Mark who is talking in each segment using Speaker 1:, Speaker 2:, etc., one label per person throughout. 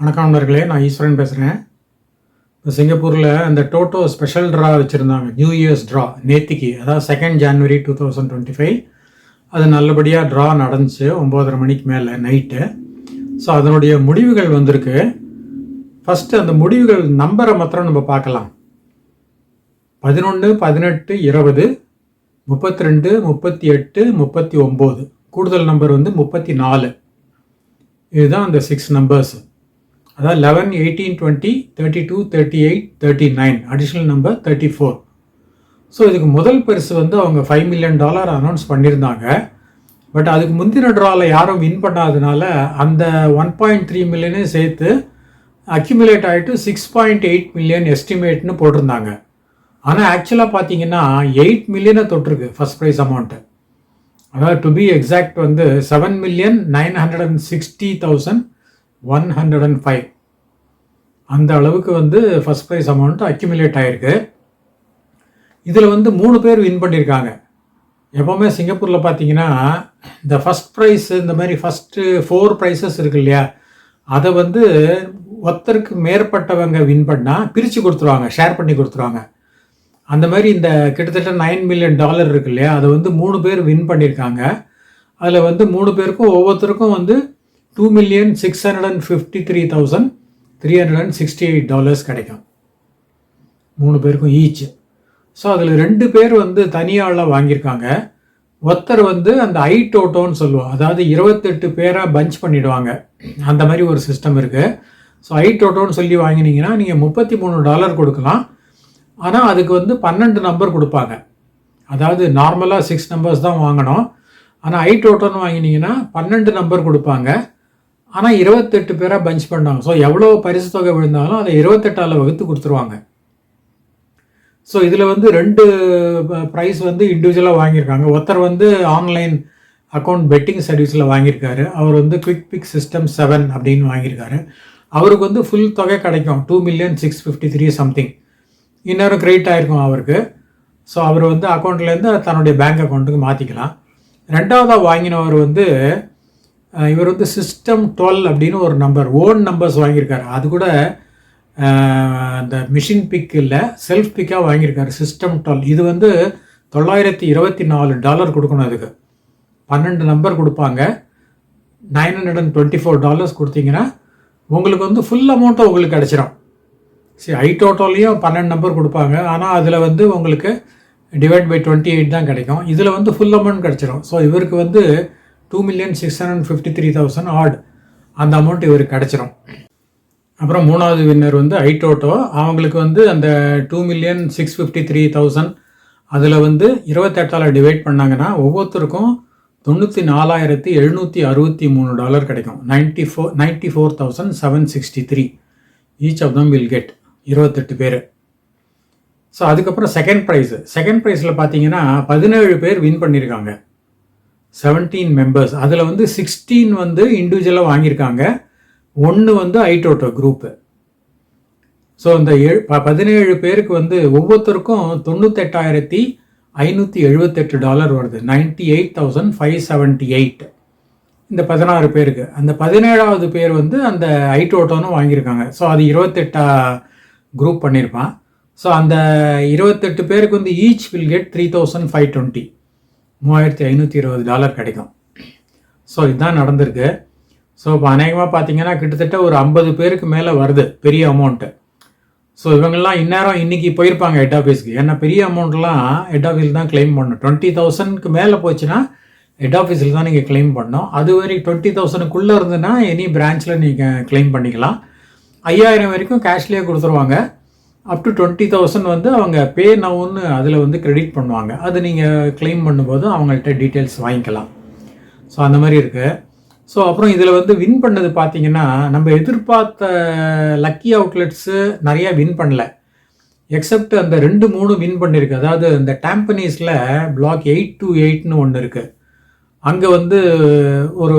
Speaker 1: வணக்கம் நண்பர்களே நான் ஈஸ்வரன் பேசுகிறேன் இப்போ சிங்கப்பூரில் அந்த டோட்டோ ஸ்பெஷல் ட்ரா வச்சுருந்தாங்க நியூ இயர்ஸ் ட்ரா நேத்திக்கு அதாவது second January two thousand twenty five அது நல்லபடியாக ட்ரா நடந்துச்சு ஒம்போதரை மணிக்கு மேலே நைட்டு ஸோ அதனுடைய முடிவுகள் வந்திருக்கு. ஃபஸ்ட்டு அந்த முடிவுகள் நம்பரை மாத்திரம் நம்ம பார்க்கலாம். பதினொன்று பதினெட்டு இருபது முப்பத்தி ரெண்டு முப்பத்தி எட்டு முப்பத்தி ஒம்பது. கூடுதல் நம்பர் வந்து முப்பத்தி நாலு. இதுதான் அந்த சிக்ஸ் நம்பர்ஸ் அதாவது eleven eighteen twenty thirty two thirty eight thirty nine additional number thirty four so இதுக்கு முதல் பரிசு வந்து அவங்க ஃபைவ் மில்லியன் டாலர் அனௌன்ஸ் பண்ணியிருந்தாங்க. பட் அதுக்கு முந்தின ட்ராவில் யாரும் வின் பண்ணாதனால அந்த ஒன் பாயிண்ட் த்ரீ மில்லியனே சேர்த்து அக்யூமுலேட் ஆகிட்டு சிக்ஸ் பாயிண்ட் எயிட் மில்லியன் எஸ்டிமேட்னு போட்டிருந்தாங்க. ஆனால் ஆக்சுவலாக பார்த்தீங்கன்னா எயிட் மில்லியனை தொட்டிருக்கு ஃபஸ்ட் ப்ரைஸ் அமௌண்ட்டு அதாவது டு பி எக்ஸாக்ட் வந்து seven million nine hundred and sixty thousand one hundred and five அந்த அளவுக்கு வந்து ஃபஸ்ட் ப்ரைஸ் அமௌண்ட் அக்யூமுலேட் ஆகிருக்கு இதில் வந்து மூணு பேர் வின் பண்ணியிருக்காங்க எப்போவுமே சிங்கப்பூரில் பார்த்தீங்கன்னா இந்த ஃபஸ்ட் ப்ரைஸ் இந்த மாதிரி ஃபஸ்ட்டு ஃபோர் ப்ரைஸஸ் இருக்கு இல்லையா? அதை வந்து ஒருத்தருக்கு மேற்பட்டவங்க வின் பண்ணால் பிரித்து கொடுத்துருவாங்க ஷேர் பண்ணி கொடுத்துருவாங்க. அந்த மாதிரி இந்த கிட்டத்தட்ட நைன் மில்லியன் டாலர் இருக்கு இல்லையா? அதை வந்து மூணு பேர் வின் பண்ணியிருக்காங்க அதில் வந்து மூணு பேருக்கும் ஒவ்வொருத்தருக்கும் வந்து two million six hundred and fifty three thousand three hundred and sixty eight dollars கிடைக்கும். மூணு பேருக்கும் ஈச் ஸோ அதில் ரெண்டு பேர் வந்து தனியாளாக வாங்கியிருக்காங்க. ஒருத்தர் வந்து அந்த ஐ டோட்டோன்னு சொல்லுவோம் அதாவது இருபத்தெட்டு பேராக பஞ்ச் பண்ணிடுவாங்க. அந்த மாதிரி ஒரு சிஸ்டம் இருக்குது ஸோ ஐ டோட்டோன்னு சொல்லி வாங்கினீங்கன்னா நீங்கள் முப்பத்தி மூணு டாலர் கொடுக்கலாம். ஆனால் அதுக்கு வந்து பன்னெண்டு நம்பர் கொடுப்பாங்க. அதாவது நார்மலாக சிக்ஸ் நம்பர்ஸ் தான் வாங்கணும். ஆனால் ஐ டோட்டோன்னு வாங்கினீங்கன்னா பன்னெண்டு நம்பர் கொடுப்பாங்க. ஆனால் இருபத்தெட்டு பேராக பஞ்ச் பண்ணாங்க. ஸோ எவ்வளோ பரிசு தொகை விழுந்தாலும் அதை இருபத்தெட்டால் வகுத்து கொடுத்துருவாங்க. ஸோ இதில் வந்து ரெண்டு ப்ரைஸ் வந்து இண்டிவிஜுவலாக வாங்கியிருக்காங்க. ஒருத்தர் வந்து ஆன்லைன் அக்கௌண்ட் பெட்டிங் சர்வீஸில் வாங்கியிருக்காரு. அவர் வந்து குவிக் பிக் சிஸ்டம் செவன் அப்படின்னு வாங்கியிருக்காரு. அவருக்கு வந்து ஃபுல் தொகை கிடைக்கும். Two million six fifty three something இன்னொரு கிரெடிட் ஆகிருக்கும் அவருக்கு. ஸோ அவர் வந்து அக்கௌண்ட்லேருந்து தன்னுடைய பேங்க் அக்கௌண்ட்டுக்கு மாற்றிக்கலாம் ரெண்டாவதாக வாங்கினவர் வந்து இவர் வந்து சிஸ்டம் டுவெல் அப்படின்னு ஒரு நம்பர் ஓன் நம்பர்ஸ் வாங்கியிருக்காரு. அது கூட அந்த மிஷின் பிக் இல்லை செல்ஃப் பிக்காக வாங்கியிருக்காரு சிஸ்டம் டுவெல் இது வந்து தொள்ளாயிரத்தி இருபத்தி நாலு டாலர் கொடுக்கணும் அதுக்கு. பன்னெண்டு நம்பர் கொடுப்பாங்க. Nine hundred and twenty four dollars கொடுத்தீங்கன்னா உங்களுக்கு வந்து ஃபுல் அமௌண்ட்டும் உங்களுக்கு கிடச்சிரும். சரி ஐ டோட்டோலையும் பன்னெண்டு நம்பர் கொடுப்பாங்க. ஆனால் அதில் வந்து உங்களுக்கு டிவைட் பை டுவெண்ட்டி எயிட் தான் கிடைக்கும். இதில் வந்து ஃபுல் அமௌண்ட் கிடச்சிரும். ஸோ இவருக்கு வந்து two million six hundred fifty three thousand add அந்த அமௌண்ட் இவருக்கு கிடச்சிரும். அப்புறம் மூணாவது வின்னர் வந்து ஐ டோட்டோ அவங்களுக்கு வந்து அந்த two million six fifty three thousand அதில் வந்து இருபத்தெட்டால் டிவைட் பண்ணாங்கன்னா ஒவ்வொருத்தருக்கும் தொண்ணூற்றி நாலாயிரத்தி எழுநூற்றி அறுபத்தி மூணு டாலர் கிடைக்கும். Ninety four ninety four thousand seven sixty three each of them will get இருபத்தெட்டு பேர். ஸோ அதுக்கப்புறம் செகண்ட் ப்ரைஸு செகண்ட் ப்ரைஸில் பார்த்தீங்கன்னா பதினேழு பேர் வின் பண்ணியிருக்காங்க செவன்டீன் மெம்பர்ஸ் அதில் வந்து சிக்ஸ்டீன் வந்து இண்டிவிஜுவலாக வாங்கியிருக்காங்க. ஒன்று வந்து ஐடோட்டோ குரூப்பு ஸோ இந்த ஏழு ப பதினேழு பேருக்கு வந்து ஒவ்வொருத்தருக்கும் தொண்ணூத்தெட்டாயிரத்தி ஐநூற்றி எழுபத்தெட்டு டாலர் வருது. Ninety eight thousand five seventy eight இந்த பதினாறு பேருக்கு. அந்த பதினேழாவது பேர் வந்து அந்த ஐடோட்டோன்னு வாங்கியிருக்காங்க. ஸோ அது இருபத்தெட்டா குரூப் பண்ணியிருப்பான். ஸோ அந்த இருபத்தெட்டு பேருக்கு வந்து each will get three thousand five twenty மூவாயிரத்தி ஐநூற்றி இருபது டாலர் கிடைக்கும். ஸோ இதுதான் நடந்திருக்கு. ஸோ இப்போ அநேகமாக பார்த்தீங்கன்னா கிட்டத்தட்ட ஒரு ஐம்பது பேருக்கு மேலே வருது பெரிய அமௌண்ட்டு ஸோ இவங்கெல்லாம் இந்நேரம் இன்றைக்கி போயிருப்பாங்க ஹெட் ஆஃபீஸ்க்கு ஏன்னா பெரிய அமௌண்ட்லாம் ஹெட் ஆஃபீஸில் தான் கிளைம் பண்ணணும் டுவெண்ட்டி தௌசண்ட்க்கு மேலே போச்சுன்னா ஹெட் ஆஃபீஸில் தான் நீங்கள் கிளைம் பண்ணணும். அது வரைக்கும் டுவெண்ட்டி தௌசண்ட்க்குள்ளே இருந்துன்னா எனி பிரான்ச்சில் நீங்கள் கிளைம் பண்ணிக்கலாம். ஐயாயிரம் வரைக்கும் கேஷ்லேயே கொடுத்துருவாங்க. அப் டு டுவெண்ட்டி தௌசண்ட் வந்து அவங்க பே நவுன்னு அதில் வந்து கிரெடிட் பண்ணுவாங்க. அது நீங்கள் கிளைம் பண்ணும்போது அவங்கள்ட்ட டீட்டெயில்ஸ் வாங்கிக்கலாம். ஸோ அந்த மாதிரி இருக்குது ஸோ அப்புறம் இதில் வந்து வின் பண்ணது பார்த்தீங்கன்னா நம்ம எதிர்பார்த்த லக்கி அவுட்லெட்ஸு நிறையா வின் பண்ணல. எக்ஸப்ட் அந்த ரெண்டு மூணு வின் பண்ணியிருக்கு அதாவது இந்த டேம்பனீஸில் பிளாக் எயிட் டூ எயிட்னு ஒன்று இருக்குது அங்கே வந்து ஒரு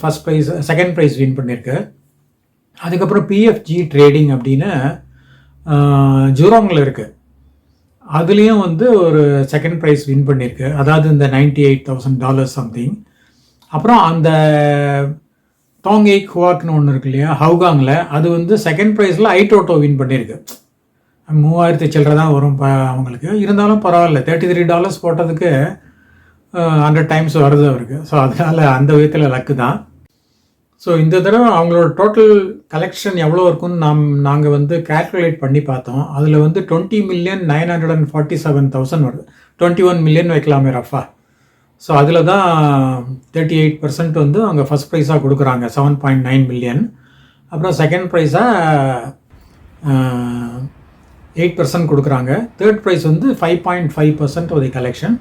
Speaker 1: first prize second prize win பண்ணியிருக்கு அதுக்கப்புறம் பிஎஃப்ஜி ட்ரேடிங் அப்படின்னு ஜூராங்கில் இருக்குது அதுலேயும் வந்து ஒரு செகண்ட் ப்ரைஸ் வின் பண்ணியிருக்கு அதாவது இந்த ninety eight thousand dollars something அப்புறம் அந்த டாங் எயிக் ஹுவாக்னு ஒன்று இருக்கு இல்லையா ஹவுகாங்கில் அது வந்து செகண்ட் ப்ரைஸில் ஐடோட்டோ வின் பண்ணியிருக்கு மூவாயிரத்தி சில்லற தான் வரும் ப அவங்களுக்கு. இருந்தாலும் பரவாயில்ல தேர்ட்டி த்ரீ டாலர்ஸ் போட்டதுக்கு ஹண்ட்ரட் டைம்ஸ் வருது அவருக்கு. ஸோ அதனால் அந்த விதத்தில் லக்கு தான். ஸோ இந்த தடவை அவங்களோட டோட்டல் கலெக்ஷன் எவ்வளோ இருக்குன்னு நாம் நாங்கள் வந்து கேல்குலேட் பண்ணி பார்த்தோம். அதில் வந்து twenty million nine hundred and forty seven thousand வருது. டுவெண்ட்டி ஒன் மில்லியன் வைக்கலாமே ரஃபா. ஸோ அதில் தான் தேர்ட்டி எயிட் பர்சன்ட் வந்து அவங்க ஃபஸ்ட் ப்ரைஸாக கொடுக்குறாங்க செவன் பாயிண்ட் நைன் மில்லியன் அப்புறம் செகண்ட் ப்ரைஸாக எயிட் பர்சன்ட் கொடுக்குறாங்க. தேர்ட் ப்ரைஸ் வந்து ஃபைவ் பாயிண்ட் ஃபைவ் பர்சன்ட் ஒரு கலெக்ஷன்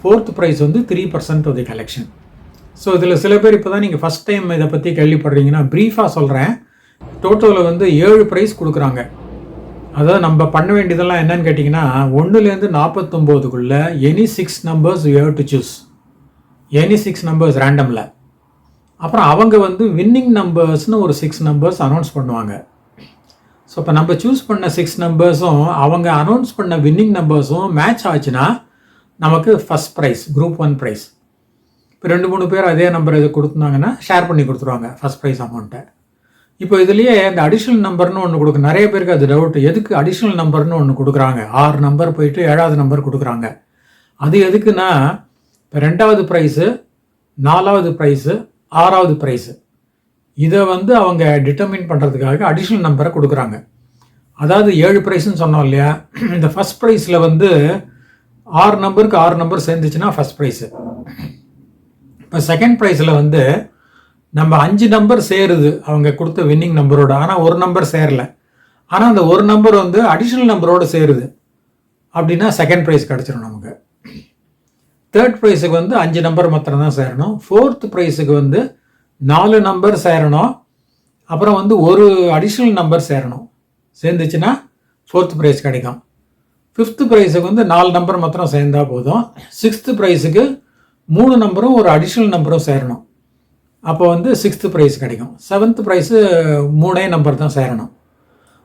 Speaker 1: ஃபோர்த் ப்ரைஸ் வந்து த்ரீ பர்சன்ட் ஒரு கலெக்ஷன் ஸோ இதில் சில பேர் இப்போ தான் நீங்கள் ஃபஸ்ட் டைம் இதை பற்றி கேள்விப்படுறீங்கன்னா ப்ரீஃபாக சொல்கிறேன் டோட்டோவில் வந்து ஏழு ப்ரைஸ் கொடுக்குறாங்க. அதாவது நம்ம பண்ண வேண்டியதெல்லாம் என்னன்னு கேட்டிங்கன்னா ஒன்றுலேருந்து நாற்பத்தொம்போதுக்குள்ளே any six numbers you have to choose any six numbers ரேண்டமில் அப்புறம் அவங்க வந்து வின்னிங் நம்பர்ஸ்னு ஒரு சிக்ஸ் நம்பர்ஸ் அனௌன்ஸ் பண்ணுவாங்க. ஸோ இப்போ நம்ம சூஸ் பண்ண சிக்ஸ் நம்பர்ஸும் அவங்க அனௌன்ஸ் பண்ண வின்னிங் நம்பர்ஸும் மேட்ச் ஆச்சுன்னா நமக்கு first prize group one prize இப்போ ரெண்டு மூணு பேர் அதே நம்பர் இது கொடுத்துருந்தாங்கன்னா ஷேர் பண்ணி கொடுத்துருவாங்க ஃபஸ்ட் ப்ரைஸ் அமௌண்ட்டை இப்போ இதுலேயே இந்த அடிஷ்னல் நம்பர்னு ஒன்று கொடுக்க நிறைய பேருக்கு அது டவுட் எதுக்கு அடிஷ்னல் நம்பர்னு ஒன்று கொடுக்குறாங்க? ஆறு நம்பர் போயிட்டு ஏழாவது நம்பர் கொடுக்குறாங்க. அது எதுக்குன்னா இப்போ ரெண்டாவது ப்ரைஸு நாலாவது ப்ரைஸு ஆறாவது ப்ரைஸு இதை வந்து அவங்க டிட்டர்மின் பண்ணுறதுக்காக அடிஷ்னல் நம்பரை கொடுக்குறாங்க. அதாவது ஏழு ப்ரைஸ்னு சொன்னோம் இல்லையா? இந்த ஃபஸ்ட் ப்ரைஸில் வந்து ஆறு நம்பருக்கு ஆறு நம்பர் சேர்ந்துச்சுன்னா ஃபஸ்ட் ப்ரைஸு இப்போ செகண்ட் ப்ரைஸில் வந்து நம்ம அஞ்சு நம்பர் சேருது. அவங்க கொடுத்த வின்னிங் நம்பரோட ஆனால் ஒரு நம்பர் சேரல. ஆனால் அந்த ஒரு நம்பர் வந்து அடிஷ்னல் நம்பரோடு சேருது. அப்படின்னா செகண்ட் ப்ரைஸ் கிடச்சிரும் நமக்கு. தேர்ட் ப்ரைஸுக்கு வந்து அஞ்சு நம்பர் மாத்திரம் தான் சேரணும். ஃபோர்த் ப்ரைஸுக்கு வந்து நாலு நம்பர் சேரணும். அப்புறம் வந்து ஒரு அடிஷ்னல் நம்பர் சேரணும். சேர்ந்துச்சுன்னா ஃபோர்த் ப்ரைஸ் கிடைக்கும். ஃபிஃப்த்து ப்ரைஸுக்கு வந்து நாலு நம்பர் மாத்திரம் சேர்ந்தால் போதும். சிக்ஸ்த்து ப்ரைஸுக்கு மூணு நம்பரும் ஒரு அடிஷ்னல் நம்பரும் சேரணும். அப்போ வந்து சிக்ஸ்த்து ப்ரைஸ் கிடைக்கும். செவன்த் ப்ரைஸு மூணே நம்பர் தான் சேரணும்.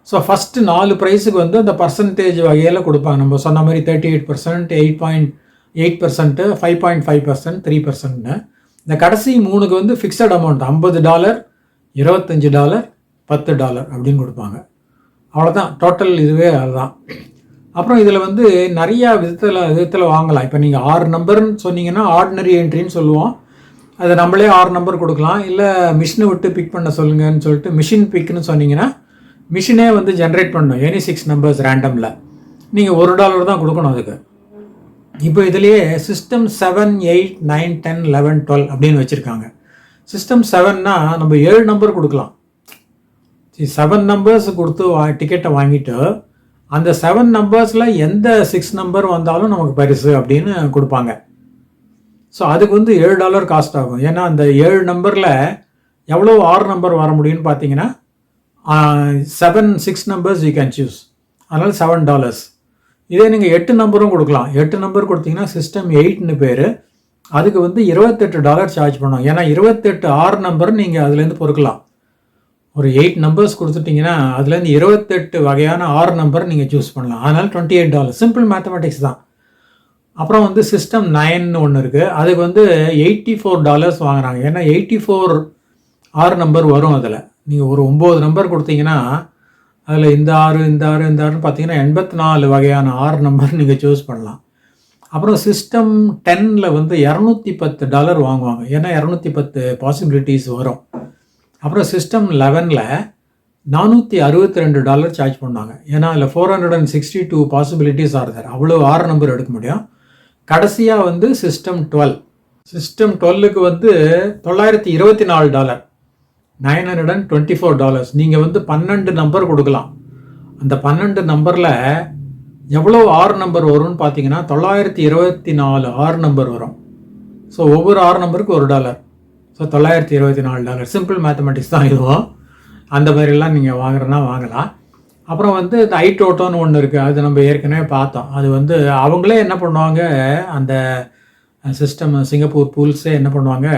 Speaker 1: ஸோ ஃபஸ்ட்டு நாலு ப்ரைஸுக்கு வந்து அந்த பர்சன்டேஜ் வகையில் கொடுப்பாங்க. நம்ம சொன்ன மாதிரி thirty eight percent eight point eight percent five point five percent three பர்சன்ட்னு இந்த கடைசி மூணுக்கு வந்து ஃபிக்ஸட் அமௌண்ட் ஐம்பது டாலர் இருபத்தஞ்சி டாலர் பத்து டாலர் அப்படின்னு கொடுப்பாங்க. அவ்வளோதான் டோட்டல் இதுவே அதுதான். அப்புறம் இதில் வந்து நிறையா விதத்தில் விதத்தில் வாங்கலாம். இப்போ நீங்கள் ஆறு நம்பர்னு சொன்னீங்கன்னா ஆர்டினரி என்ட்ரின்னு சொல்லுவோம். அதை நம்மளே ஆறு நம்பர் கொடுக்கலாம். இல்லை மிஷினை விட்டு பிக் பண்ண சொல்லுங்கன்னு சொல்லிட்டு மிஷின் பிக்னு சொன்னீங்கன்னா மிஷினே வந்து ஜென்ரேட் பண்ணும் எனி சிக்ஸ் நம்பர்ஸ் ரேண்டமில் நீங்கள் ஒரு டாலர் தான் கொடுக்கணும் அதுக்கு. இப்போ இதுலேயே system seven eight nine ten eleven twelve அப்படின்னு வச்சுருக்காங்க. சிஸ்டம் செவன்னா நம்ம ஏழு நம்பர் கொடுக்கலாம். செவன் நம்பர்ஸ் கொடுத்து வா டிக்கெட்டை வாங்கிட்டு அந்த செவன் நம்பர்ஸில் எந்த சிக்ஸ் நம்பர் வந்தாலும் நமக்கு பரிசு அப்படின்னு கொடுப்பாங்க. ஸோ அதுக்கு வந்து ஏழு டாலர் காஸ்ட் ஆகும். ஏன்னா அந்த ஏழு நம்பரில் எவ்வளோ ஆறு நம்பர் வர முடியும்னு பார்த்தீங்கன்னா seven six numbers you can choose அதனால் செவன் டாலர்ஸ் இதே நீங்கள் எட்டு நம்பரும் கொடுக்கலாம். எட்டு நம்பர் கொடுத்தீங்கன்னா சிஸ்டம் எயிட்னு பேர். அதுக்கு வந்து இருபத்தெட்டு டாலர் சார்ஜ் பண்ணும். ஏன்னா இருபத்தெட்டு ஆறு நம்பர் நீங்கள் அதுலேருந்து பொறுக்கலாம். ஒரு எயிட் நம்பர்ஸ் கொடுத்துட்டிங்கன்னா அதுலேருந்து இருபத்தெட்டு வகையான ஆறு நம்பர் நீங்கள் சூஸ் பண்ணலாம். அதனால் twenty eight dollar simple mathematics தான். அப்புறம் வந்து சிஸ்டம் நைன்னு ஒன்று இருக்குது அதுக்கு வந்து எயிட்டி ஃபோர் டாலர்ஸ் வாங்குறாங்க. ஏன்னா எயிட்டி ஃபோர் ஆறு நம்பர் வரும் அதில். நீங்கள் ஒரு ஒம்பது நம்பர் கொடுத்தீங்கன்னா அதில் இந்த ஆறு இந்த ஆறு இந்த ஆறுன்னு பார்த்தீங்கன்னா எண்பத்தி நாலு வகையான ஆறு நம்பர் நீங்கள் சூஸ் பண்ணலாம். அப்புறம் சிஸ்டம் டென்னில் வந்து இரநூத்தி பத்து டாலர் வாங்குவாங்க. ஏன்னா இரநூத்தி பத்து பாசிபிலிட்டிஸ் வரும். அப்புறம் சிஸ்டம் லெவனில் நானூற்றி அறுபத்தி ரெண்டு டாலர் சார்ஜ் பண்ணாங்க. ஏன்னா அதில் four hundred and sixty two possibilities are there அவ்வளோ ஆறு நம்பர் எடுக்க முடியும். கடைசியாக வந்து சிஸ்டம் டுவெல் சிஸ்டம் டுவெல்லுக்கு வந்து தொள்ளாயிரத்தி இருபத்தி நாலு dollar nine hundred and twenty four dollars நீங்கள் வந்து பன்னெண்டு நம்பர் கொடுக்கலாம். அந்த பன்னெண்டு நம்பரில் எவ்வளோ ஆறு நம்பர் வரும்னு பார்த்தீங்கன்னா தொள்ளாயிரத்தி இருபத்தி நாலு ஆறு நம்பர் வரும். ஸோ ஒவ்வொரு ஆறு நம்பருக்கு ஒரு டாலர் ஸோ தொள்ளாயிரத்தி இருபத்தி நாலு டாலர். சிம்பிள் மேத்தமெட்டிக்ஸ் தான் இதுவும் அந்த மாதிரிலாம் நீங்கள் வாங்குறனா வாங்கலாம். அப்புறம் வந்து இந்த ஐடோட்டோன்னு ஒன்று இருக்குது அது நம்ம ஏற்கனவே பார்த்தோம். அது வந்து அவங்களே என்ன பண்ணுவாங்க அந்த சிஸ்டம் சிங்கப்பூர் பூல்ஸே என்ன பண்ணுவாங்க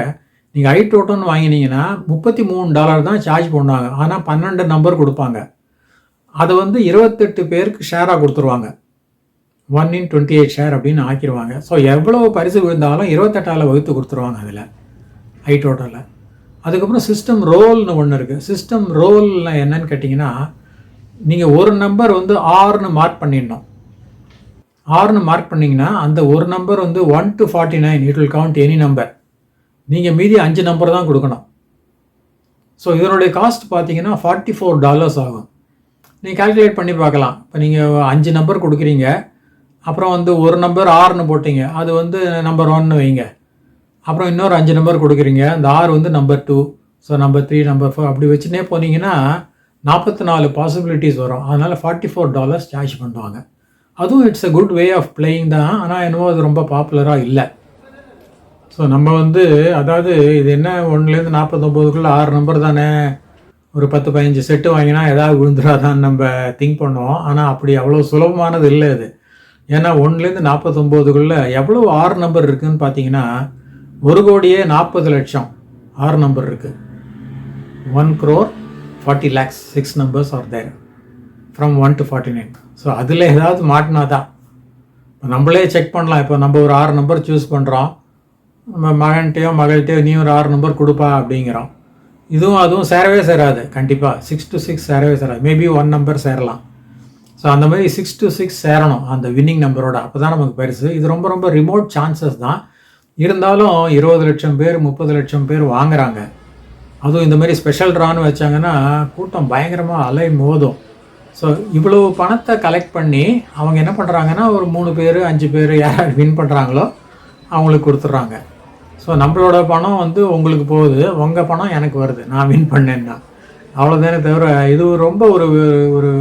Speaker 1: நீங்கள் ஐடோட்டோன்னு வாங்கினீங்கன்னா முப்பத்தி மூணு டாலர் தான் சார்ஜ் பண்ணுவாங்க. ஆனால் பன்னெண்டு நம்பர் கொடுப்பாங்க. அதை வந்து இருபத்தெட்டு பேருக்கு ஷேராக கொடுத்துருவாங்க. One in twenty eight share அப்படின்னு ஆக்கிடுவாங்க. ஸோ எவ்வளோ பரிசு விழுந்தாலும் இருபத்தெட்டால் வகுத்து கொடுத்துருவாங்க அதில். ஐ டோட்டலில் அதுக்கப்புறம் சிஸ்டம் ரோல்னு ஒன்று இருக்குது சிஸ்டம் ரோலில் என்னன்னு கேட்டிங்கன்னா நீங்கள் ஒரு நம்பர் வந்து ஆறுன்னு மார்க் பண்ணிடணும். ஆறுன்னு மார்க் பண்ணிங்கன்னா அந்த ஒரு நம்பர் வந்து one to forty nine it will count any number நீங்கள் மீதி அஞ்சு நம்பர் தான் கொடுக்கணும். ஸோ இதனுடைய காஸ்ட் பார்த்தீங்கன்னா ஃபார்ட்டி ஃபோர் டாலர்ஸ் ஆகும். நீங்கள் கால்குலேட் பண்ணி பார்க்கலாம். இப்போ நீங்கள் அஞ்சு நம்பர் கொடுக்குறீங்க. அப்புறம் வந்து ஒரு நம்பர் ஆறுன்னு போட்டிங்க. அது வந்து நம்பர் ஒன்னு வைங்க. அப்புறம் இன்னொரு அஞ்சு நம்பர் கொடுக்குறீங்க. அந்த ஆறு வந்து number two so number three number four அப்படி வச்சுனே போனீங்கன்னா நாற்பத்தி நாலு பாசிபிலிட்டிஸ் வரும். அதனால் ஃபார்ட்டி ஃபோர் டாலர்ஸ் சார்ஜ் பண்ணுவாங்க. அதுவும் it's a good way of playing தான். ஆனால் என்னவோ அது ரொம்ப பாப்புலராக இல்லை. ஸோ நம்ம வந்து அதாவது இது என்ன? ஒன்றுலேருந்து நாற்பத்தொம்போதுக்குள்ளே ஆறு நம்பர் தானே? ஒரு பத்து பதினஞ்சு செட்டு வாங்கினா ஏதாவது விழுந்துடாதான்னு நம்ம திங்க் பண்ணுவோம். ஆனால் அப்படி அவ்வளோ சுலபமானது இல்லை இது. ஏன்னா ஒன்றுலேருந்து நாற்பத்தொம்போதுக்குள்ளே எவ்வளோ ஆறு நம்பர் இருக்குதுன்னு பார்த்தீங்கன்னா ஒரு கோடியே நாற்பது லட்சம் ஆறு நம்பர் இருக்குது one crore forty lakhs six numbers are there from one to forty nine so அதில் ஏதாவது மாட்டினா தான் இப்போ நம்மளே செக் பண்ணலாம். இப்போ நம்ம ஒரு ஆறு நம்பர் சூஸ் பண்ணுறோம் நம்ம மகன்கிட்டையோ மகள்கிட்டயோ நீ ஒரு ஆறு நம்பர் கொடுப்பா அப்படிங்கிறோம். இதுவும் அதுவும் சேரவே சேராது. கண்டிப்பாக சிக்ஸ் டு சிக்ஸ் சேரவே சேராது. மேபி ஒன் நம்பர் சேரலாம். ஸோ அந்த மாதிரி சிக்ஸ் டு சிக்ஸ் சேரணும். அந்த வின்னிங் நம்பரோட அப்போ தான் நமக்கு பெருசு. இது ரொம்ப ரொம்ப ரிமோட் சான்சஸ் தான். இருந்தாலும் இருபது லட்சம் பேர் முப்பது லட்சம் பேர் வாங்குறாங்க. அதுவும் இந்த மாதிரி ஸ்பெஷல் ட்ரான்னு வச்சாங்கன்னா கூட்டம் பயங்கரமாக அலை மோதும். ஸோ இவ்வளவு பணத்தை கலெக்ட் பண்ணி அவங்க என்ன பண்ணுறாங்கன்னா ஒரு மூணு பேர் அஞ்சு பேர் யார் வின் பண்ணுறாங்களோ அவங்களுக்கு கொடுத்துட்றாங்க. ஸோ நம்மளோட பணம் வந்து உங்களுக்கு போகுது உங்கள் பணம் எனக்கு வருது நான் வின் பண்ணேன்னா. அவ்வளோதானே தவிர இது ரொம்ப ஒரு ஒரு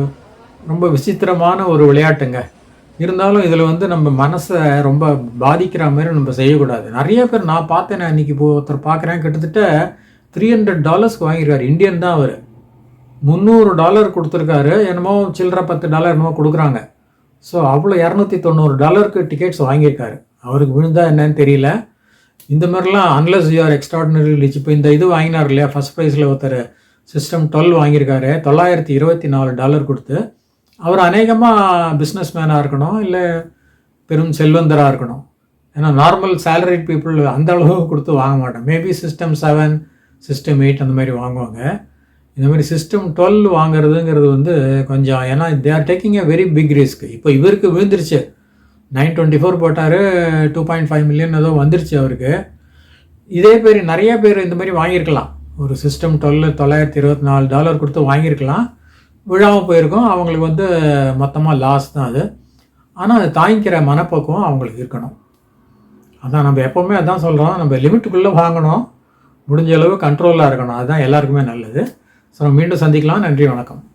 Speaker 1: ரொம்ப விசித்திரமான ஒரு விளையாட்டுங்க. இருந்தாலும் இதில் வந்து நம்ம மனசை ரொம்ப பாதிக்கிற மாதிரி நம்ம செய்யக்கூடாது. நிறைய பேர் நான் பார்த்தேன் இன்றைக்கி இப்போ ஒருத்தர் பார்க்குறேன் கிட்டத்தட்ட த்ரீ ஹண்ட்ரட் டாலர்ஸ்க்கு வாங்கியிருக்காரு. இந்தியன் தான் அவர். முந்நூறு டாலர் கொடுத்துருக்காரு. என்னமோ சில்லற பத்து டாலர் என்னமோ கொடுக்குறாங்க. ஸோ அவ்வளோ இரநூத்தி தொண்ணூறு டாலருக்கு டிக்கெட்ஸ் வாங்கியிருக்காரு. அவருக்கு விழுந்தா என்னன்னு தெரியல. இந்த மாதிரிலாம் அன்லஸ் யூஆர் எக்ஸ்ட்ராடினரி ரிச் இப்போ இந்த இது வாங்கினார் இல்லையா? ஃபஸ்ட் ப்ரைஸில் ஒருத்தர் சிஸ்டம் டுவெல் வாங்கியிருக்காரு. தொள்ளாயிரத்தி இருபத்தி நாலு டாலர் கொடுத்து. அவர் அநேகமாக பிஸ்னஸ் மேனாக இருக்கணும் இல்லை பெரும் செல்வந்தராக இருக்கணும். ஏன்னா நார்மல் சேலரிட் பீப்புள் அந்த அளவு கொடுத்து வாங்க மாட்டோம் maybe system seven system eight அந்த மாதிரி வாங்குவாங்க. இந்த மாதிரி சிஸ்டம் டுவெல் வாங்குறதுங்கிறது வந்து கொஞ்சம் ஏன்னா they are taking a very big risk இப்போ இவருக்கு விழுந்துருச்சு. நைன் டுவெண்ட்டி ஃபோர் போட்டார் டூ பாயிண்ட் ஃபைவ் மில்லியன் ஏதோ வந்துருச்சு அவருக்கு. இதே பேர் நிறைய பேர் இந்த மாதிரி வாங்கியிருக்கலாம். ஒரு சிஸ்டம் டுவெல் தொள்ளாயிரத்தி இருபத்தி நாலு டாலர் கொடுத்து வாங்கியிருக்கலாம். விழாமல் போயிருக்கோம். அவங்களுக்கு வந்து மொத்தமாக லாஸ் தான் அது. ஆனால் அது தாங்கிக்கிற மனப்பக்குவம் அவங்களுக்கு இருக்கணும். அதான் நம்ம எப்போவுமே அதான் சொல்கிறோம் நம்ம லிமிட்டுக்குள்ளே வாங்கணும். முடிஞ்ச அளவு கண்ட்ரோலாக இருக்கணும். அதுதான் எல்லாருக்குமே நல்லது. ஸோ மீண்டும் சந்திக்கலாம். நன்றி வணக்கம்.